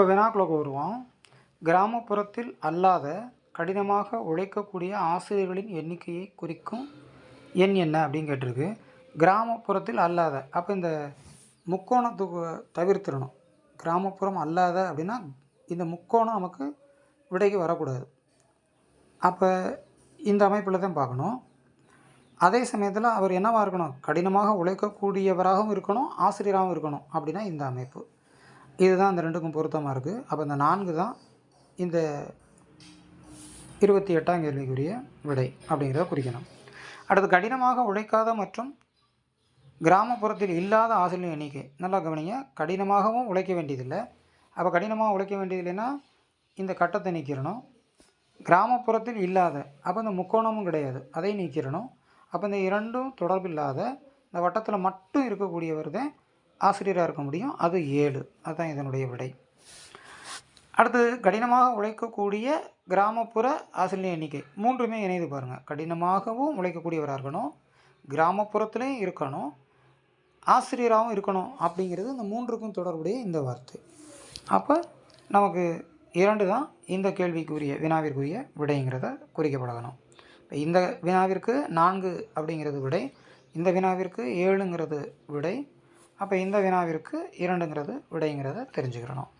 இப்போ வினாக்களுக்கு வருவோம் கிராமப்புறத்தில் அல்லாத கடினமாக உழைக்கக்கூடிய ஆசிரியர்களின் எண்ணிக்கையை குறிக்கும் எண் என்ன அப்படின்னு கேட்டிருக்கு. கிராமப்புறத்தில் அல்லாத அப்போ இந்த முக்கோணத்துக்கு தவிர்த்திடணும். கிராமப்புறம் அல்லாத அப்படின்னா இந்த முக்கோணம் நமக்கு விடைக்கு வரக்கூடாது. அப்போ இந்த அமைப்பில் தான் பார்க்கணும். அதே சமயத்தில் அவர் என்னவாக இருக்கணும்? கடினமாக உழைக்கக்கூடியவராகவும் இருக்கணும் ஆசிரியராகவும் இருக்கணும் அப்படின்னா இந்த அமைப்பு. இதுதான் இந்த ரெண்டுக்கும் பொருத்தமாக இருக்குது அப்போ இந்த நான்கு தான் இந்த இருபத்தி எட்டாம் கேள்விக்குரிய விடை அப்படிங்கிறத குறிக்கணும். அடுத்து கடினமாக உழைக்காத மற்றும் கிராமப்புறத்தில் இல்லாத ஆசிரியர் எண்ணிக்கை. நல்லா கவனிங்க கடினமாகவும் உழைக்க வேண்டியதில்லை. அப்போ கடினமாக உழைக்க வேண்டியதில்லைன்னா இந்த கட்டத்தை நீக்கிடணும். கிராமப்புறத்தில் இல்லாத அப்போ இந்த முக்கோணமும் கிடையாது அதை நீக்கிடணும். அப்போ இந்த இரண்டும் தொடர்பில்லாத இந்த வட்டத்தில் மட்டும் இருக்கக்கூடியவர் தான் ஆசிரியராக இருக்க முடியும். அது ஏழு. அதுதான் இதனுடைய விடை. அடுத்து கடினமாக உழைக்கக்கூடிய கிராமப்புற ஆசிரியர் எண்ணிக்கை. மூன்றுமே இணைந்து பாருங்கள் கடினமாகவும் உழைக்கக்கூடியவராக இருக்கணும். கிராமப்புறத்துலேயும் இருக்கணும். ஆசிரியராகவும் இருக்கணும் அப்படிங்கிறது இந்த மூன்றுக்கும் தொடர்புடைய இந்த வார்த்தை. அப்போ நமக்கு இரண்டு தான் இந்த கேள்விக்குரிய வினாவிற்குரிய விடைங்கிறத குறிக்கப்படணும். இப்போ இந்த வினாவிற்கு நான்கு அப்படிங்கிறது விடை. இந்த வினாவிற்கு ஏழுங்கிறது விடை. அப்போ இந்த வினாவிற்கு இரண்டுங்கிறது விடைங்கிறத தெரிஞ்சுக்கிறணும்.